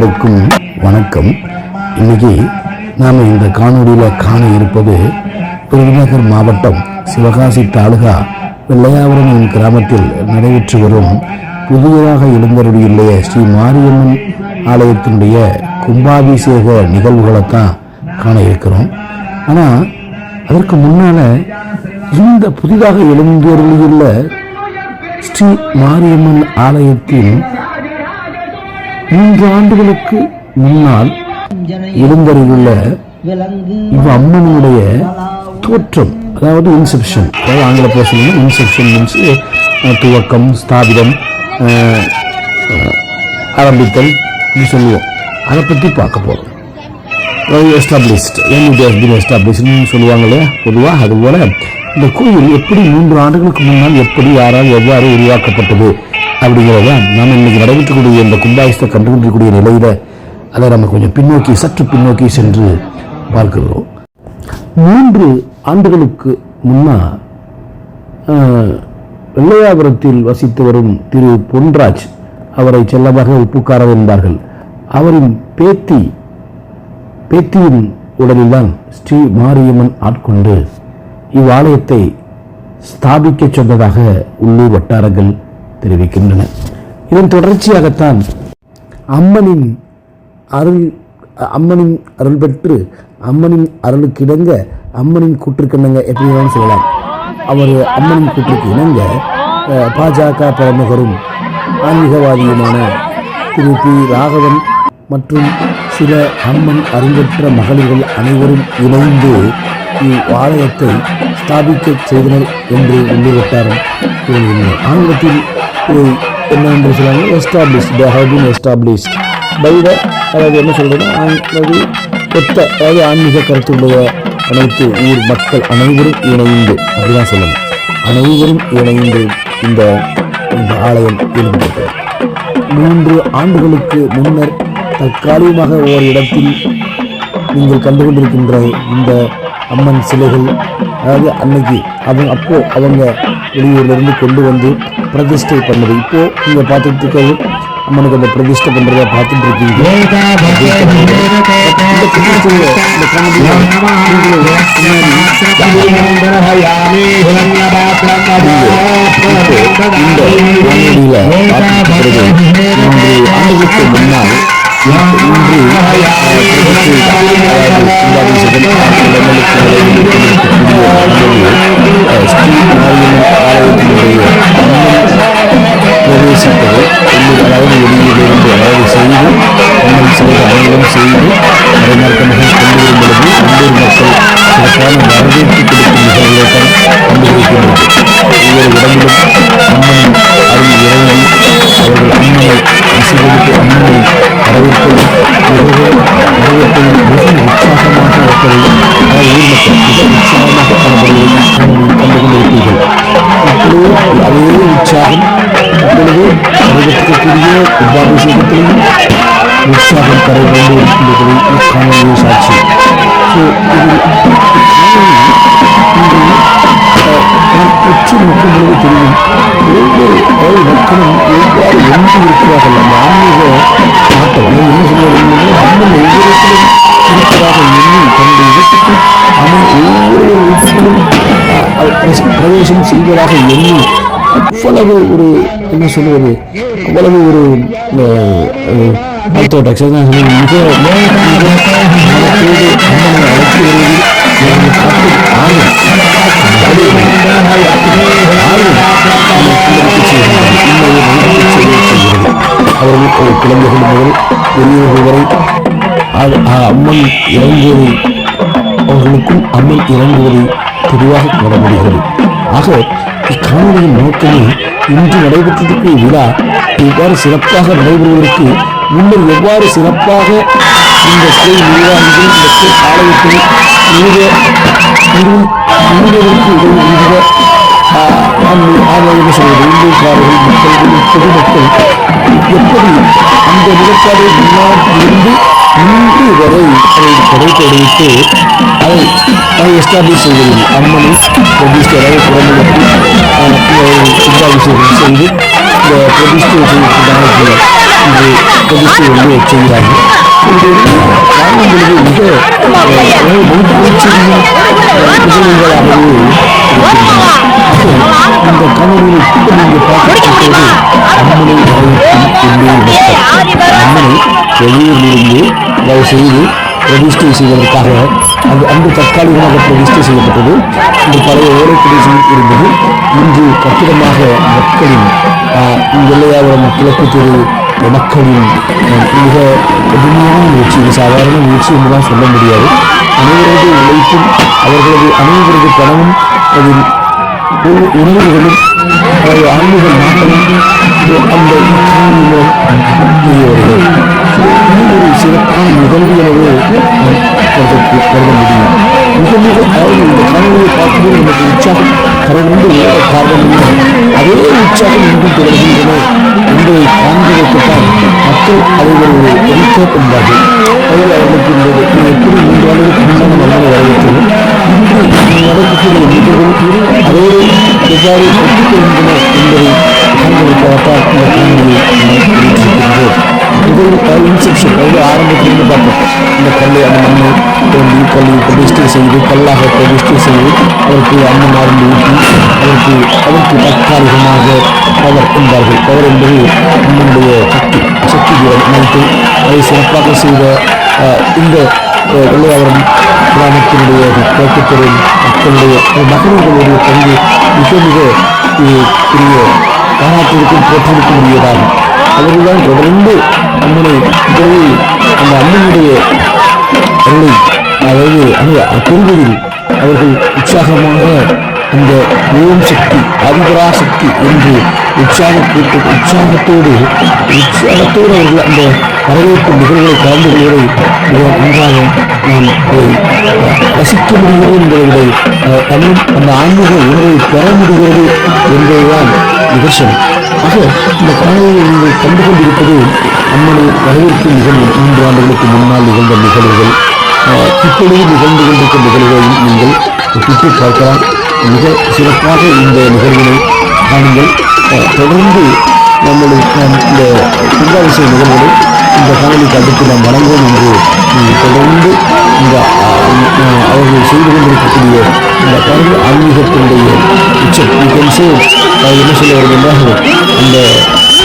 அனைவருக்கும் வணக்கம். இன்னைக்கு நாம் இந்த காணொலியில் காண இருப்பது விருதுநகர் மாவட்டம் சிவகாசி தாலுகா வெள்ளையாவரம் கிராமத்தில் நடைபெற்று வரும் புதியதாக எழுந்தருடைய ஸ்ரீ மாரியம்மன் ஆலயத்தினுடைய கும்பாபிஷேக நிகழ்வுகளைத்தான் காண இருக்கிறோம். ஆனால் அதற்கு முன்னால் இந்த புதிதாக எழுந்தருளியுள்ள ஸ்ரீ மாரியம்மன் ஆலயத்தின் மூன்று ஆண்டுகளுக்கு முன்னால் எழுந்தருளுள்ள விலங்கு இவ் அம்மனுடைய தோற்றம் அதாவது இன்செப்ஷன் அதாவது ஆங்கில பேசணும் இன்செப்ஷன் மீன்ஸ் துவக்கம் ஸ்தாபிதம் ஆரம்பித்தல் சொல்லுவோம். அதை பற்றி பார்க்க போகிறோம் எஸ்டாப்ளிஷ்ட் ஏன் இது has எஸ்டாப்ளிஷ்னு சொல்லுவாங்க இல்லையா பொதுவாக அதுபோல் இந்த கோயில் எப்படி மூன்று ஆண்டுகளுக்கு முன்னால் எப்படி யாரால் எவ்வாறு உருவாக்கப்பட்டது அப்படிங்கிறத நாம் இன்னைக்கு நடைபெற்றக்கூடிய இந்த கும்பாயிஸ்தை கண்டுபிடிக்கக்கூடிய நிலையில் அதை நம்ம கொஞ்சம் பின்னோக்கி சற்று பின்னோக்கி சென்று பார்க்கிறோம். மூன்று ஆண்டுகளுக்கு முன்னால் ஆஹ், வெள்ளையாபுரத்தில் வசித்து வரும் திரு பொன்ராஜ் அவரை செல்லமாக உப்புக்காரர் என்பார்கள். அவரின் பேத்தி பேத்தியின் உடலில்தான் ஸ்ரீ மாரியம்மன் ஆட்கொண்டு இவ்வாலயத்தை ஸ்தாபிக்கச் சொன்னதாக உள்ளூர் வட்டாரங்கள் தெரிவிக்கின்றன. இதன் தொடர்ச்சியாகத்தான் அம்மனின் அருள் அம்மனின் அருள் பெற்று அம்மனின் அருளுக்கு இணங்க அம்மனின் கூற்றுக்கிணங்க எப்படி சொல்லலாம் அவர் அம்மனின் கூற்றுக்கு இணங்க அஹ், பாஜக பிரமுகரும் ஆன்மீகவாதியுமான திரு பி. ராகவன் மற்றும் சில அம்மன் அறிஞற்ற மகளிர்கள் அனைவரும் இணைந்து இவ்வாலயத்தை ஸ்தாபிக்க செய்தனர் என்று உள்ளூர் கூறுகின்றனர் ஆங்கிலத்தில் என்ன என்று சொல்லுவாங்க establish they have been establish by the அதாவது என்ன சொல்கிறது அதாவது ஒத்த அதாவது ஆன்மீக கருத்துடைய அனைத்து ஊர் மக்கள் அனைவரும் இணைந்து அப்படிதான் சொல்லணும். அனைவரும் இணைந்து இந்த இந்த ஆலயம் எழுந்தது மூன்று ஆண்டுகளுக்கு முன்னர் தற்காலிகமாக ஒவ்வொரு இடத்தில் நீங்கள் கண்டுகொண்டிருக்கின்ற இந்த அம்மன் சிலைகள் அதாவது அன்னைக்கு அவங்க அப்போ அவங்க வெளியூர்லேருந்து கொண்டு வந்து பிரதிஷ்டை பண்ணது. இப்போ நீங்கள் பார்த்துட்டு இருக்கிறது அம்மனுக்கு அந்த பிரதிஷ்டை பண்ணுறதா பார்த்துட்டு இருக்கீங்க. இந்த பிரவேசிப்பது அதாவது வெளியிலிருந்து அதாவது செய்து அம்மன் சிலை அனைவரும் செய்து மறைமார்க்கமாக கொண்டு வரும் பொழுது உள்ளூர் மக்கள் சிறப்பான வரவேற்பு கொடுக்கும் நிகழ்வுகளை தான் கண்டுபிடிக்கின்றது ஒவ்வொரு இடங்களிலும் அம்மன் அருள் இறைவனை அவர்கள் அம்மனை இசைகளுக்கு அம்மனை உற்சாகமாக இருப்பதை ஊர் மக்கள் மிக உற்சாகமாக இப்பொழுது அதே உற்சாகம் இப்பொழுது நடைபெற்றிருக்கக்கூடிய கும்பாபிஷேகத்திலையும் உற்சாகம் கரை கொண்டு இருக்கின்றதை காணொலியை சாட்சி ஸோ இது நாம் உற்று நோக்கும் பொழுது தெரியும் ஒவ்வொரு அதாவது மக்களும் எவ்வாறு ஒன்று இருக்கிறார்கள் அந்த ஆன்மீக நாட்டம் அதாவது என்ன சொல்வது என்பது அம்மன் ஒவ்வொருத்திலும் இருக்கிறாக எண்ணி தன்னுடைய இடத்துக்கு அவன் ஒவ்வொரு வீட்டிலும் பிரவேசம் செய்வதாக எண்ணி அவ்வளவு ஒரு என்ன சொல்வது அவ்வளவு ஒரு ஆல்தோட்டக்ஸ் மிக மிக அழைத்து அவர்கள் குழந்தைகள் முதல் பெரியவர்கள் வரை அம்மன் இறங்குவதை அவர்களுக்கும் இறங்குவதை பொதுவாக காண முடிகிறது ஆக இக்காணொலியின் நோக்கமே இன்று நடைபெற்றிருக்கும் விழா இவ்வாறு சிறப்பாக நடைபெறுவதற்கு முன்னர் எவ்வாறு சிறப்பாக இந்த கோயில் நிர்வாகிகள் இந்த கோயில் ஆலயத்தை நிறுவ நிறுவ- உதவி நிறுவ ஆலயம் சொல்வது உள்ளூர்காரர்கள் மக்கள் பொதுமக்கள் எப்படி அந்த நிலப்பாடு முன்னாள் இருந்து இன்று வரை அதை கடைபிடித்து அதை அதை எஸ்டாப்ளிஷ் செய்வதில் அம்மனை பிரதிஷ்டை அதாவது குழந்தைகளுக்கு சித்தாபிஷேகம் செய்து இந்த பிரதிஷ்டை செய்திருக்கிறார்கள் இன்று பிரதிஷ்டை வந்து செய்கிறார்கள் இது பொழுது மிக மகிழ்ச்சி மகிழ்ச்சியும் நிகழ்வுகளாகவே இந்த கணவனில் இப்ப நீங்க அம்மனை வரவேற்கும் அம்மனை வெளியூரிலிருந்து தயவு செய்து பிரதிஷ்டை செய்வதற்காக அது அன்று தற்காலிகமாக பிரதிஷ்டை செய்யப்பட்டது இந்த பழைய ஓலை இருந்தது இன்று கட்டிடமாக மக்களின் ஆஹ், வெள்ளையாவரம் கிழக்கு தெரு மக்களின் மிக கடுமையான முயற்சி இது சாதாரண முயற்சி என்றுதான் சொல்ல முடியாது அனைவரது உழைப்பும் அவர்களது அனைவரது பணமும் அதில் உண- உணர்வுகளும் அவரது ஆன்மீக அந்த ஒரு சிறப்பான நிகழ்வு எனவே கருத முடியும். மிக மிக அதாவது இந்த காணொலியை பார்க்கும்போது நமக்கு உற்சாகம் கரண்டு ஓட காரணம் அதே உற்சாகம் இன்றும் தொடர்கின்றன என்பதை காண்பதற்குத்தான் மக்கள் அதை ஒரு எரிக்க என்பார்கள் எவ்வாறு ஒத்துக்கொள்கின்றன என்பதை காண்பதற்காகத்தான் இந்த காணொலியை நாம் வெளியிட்டிருக்கின்றோம் முதல் இன்செப்ஷன் அதாவது ஆரம்பத்திலிருந்து பார்த்தோம் இந்த கல்லை அந்த மண்ணை தோண்டி கல்லை பிரதிஷ்டை செய்து கல்லாக பிரதிஷ்டை செய்து அதற்கு அம்மன் மருந்து ஊட்டி அதற்கு அதற்கு தற்காலிகமாக பவர் என்பார்கள் பவர் என்பது அம்மனுடைய சக்தி சக்தி தீரம் அமைத்து அதை சிறப்பாக செய்த அஹ், இந்த அஹ், கிராமத்தினுடைய கிழக்குத்துறை மக்களுடைய மகளிர்களுடைய பங்கு மிக மிக பெரிய பாராட்டிற்கும் போற்றிருக்கும் உரியதாகும். அவர்கள்தான் தொடர்ந்து அம்மனை பிறகு அந்த அம்மனுடைய அருளை அதாவது அந்த பெறுவதில் அவர்கள் உற்சாகமாக அந்த ஓம் சக்தி அதிபரா சக்தி என்று உற்சாக உற்சாகத்தோடு உற்சாகத்தோடு அவர்கள் அந்த வரவேற்பு நிகழ்வுகளை கலந்து கொள்வதை மிக நன்றாக நாம் ரசிக்க முடிகிறது என்பதை தமிழ் அந்த ஆன்மீக உணர்வை பெற முடிகிறது என்பதுதான் நிதர்சனம். ஆக இந்த காணொலியை நீங்கள் கண்டு கொண்டிருப்பது நம்முடைய வரவேற்பு நிகழ்வு மூன்று ஆண்டுகளுக்கு முன்னால் நிகழ்ந்த நிகழ்வுகள். இப்பொழுது நிகழ்ந்து கொண்டிருக்கும் நிகழ்வுகளையும் நீங்கள் ஒப்பிட்டு பார்க்கலாம். மிக சிறப்பாக இந்த நிகழ்வினை காணுங்கள். தொடர்ந்து நம்மளுடைய இந்த கும்பாபிஷேக நிகழ்வுகளை இந்த காணொலிக்கு அடுத்து நாம் வழங்குவோம் என்று நீங்கள் தொடர்ந்து இந்த அவர்கள் செய்து கொண்டிருக்கக்கூடிய இந்த கருவு ஆன்மீகத்தினுடைய உச்சம். நிகழ்ச்சி என்ன சொல்ல வருது என்றால் அந்த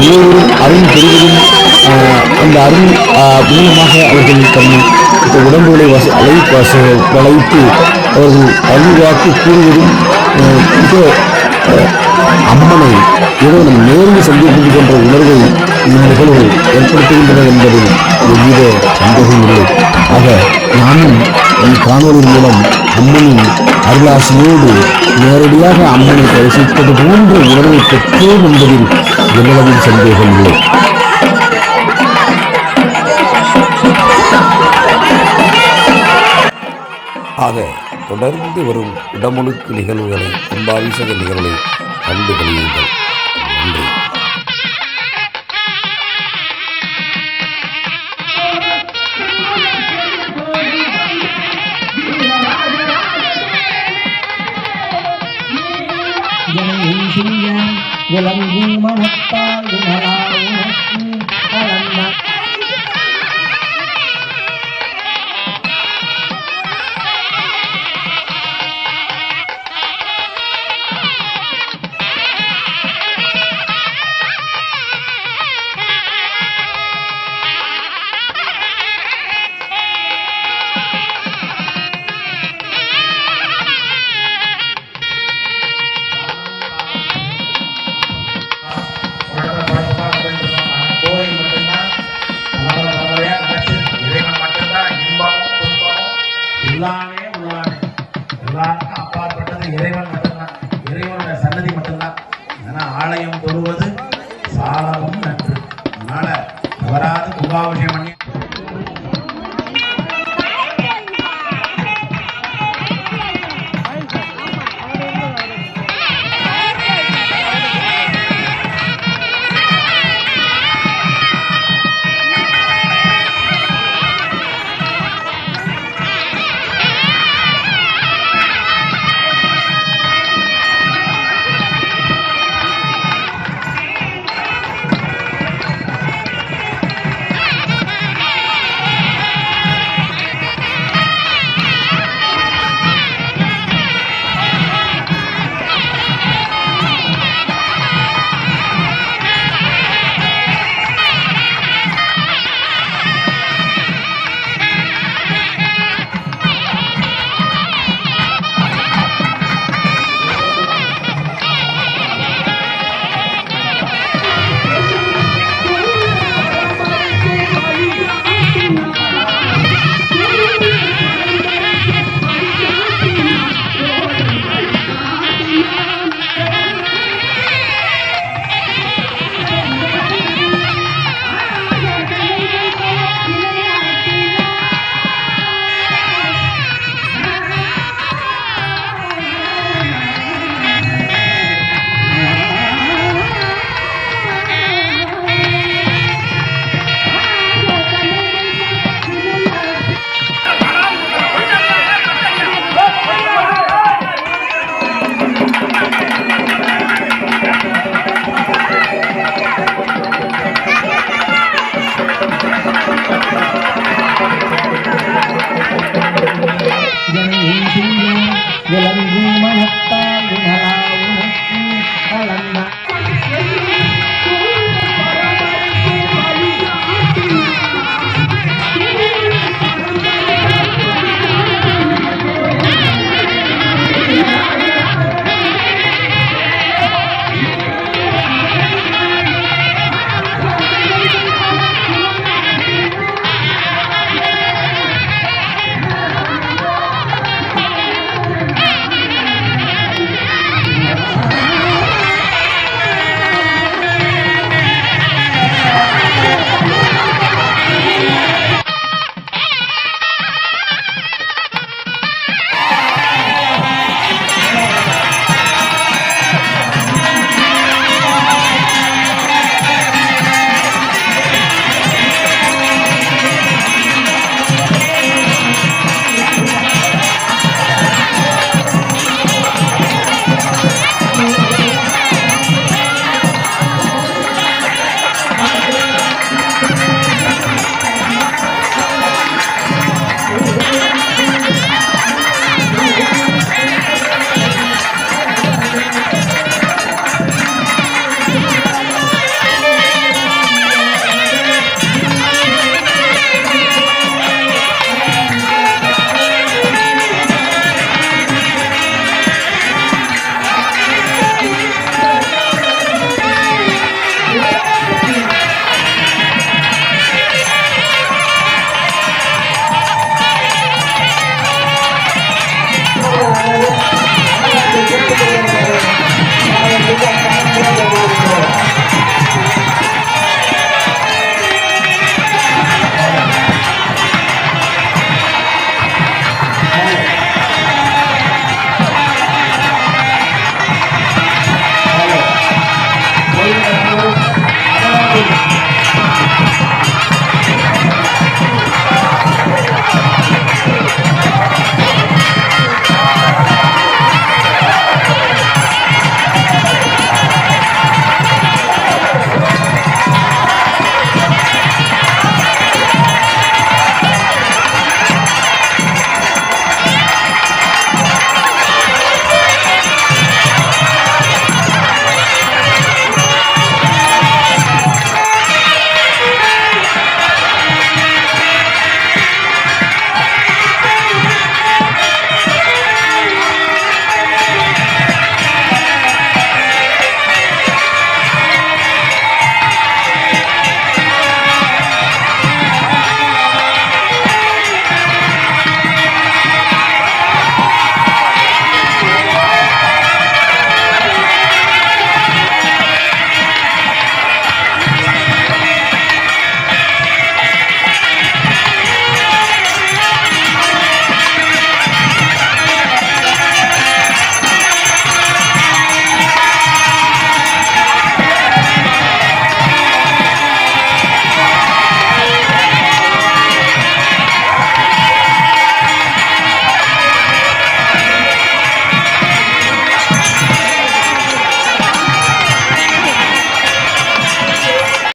ஒவ்வொருவரும் அருண் பெறுவதும் அந்த அருண் மூலமாக அவர்கள் தம் இந்த உடம்புகளை வச அலை வச வளைத்து அவர்கள் அருள் கூறுவதும் ஆஹ், மிக அம்மனை ஏதோ நம் நேர்ந்து சந்திக்கின்ற உணர்வை இந்த நிகழ்வு ஏற்படுத்துகின்றன என்பதில் எவ்வித சந்தேகம் இல்லை. ஆக நானும் என் காணொலி மூலம் அம்மனின் அருளாசியோடு நேரடியாக அம்மனை தரிசிப்பது போன்ற உணர்வை பெற்றோம் என்பதில் எவ்வளவும் சந்தேகம் இல்லை. ஆக தொடர்ந்து வரும் இடமுழுக்கு நிகழ்வுகளை கும்பாபிஷேக நிகழ்வை கண்டு கழியுங்கள் நன்றி. விளங்கு மனத்தால் விமலா எல்லாமே உள்ளதானே எல்லாருக்கும் அப்பாற்பட்டது இறைவன் மட்டும்தான். இறைவனுடைய சன்னதி மட்டும்தான். ஏன்னா ஆலயம் தொழுவது சாலமும் நன்று. அதனால தவறாது கும்பாபிஷேகம் பண்ணி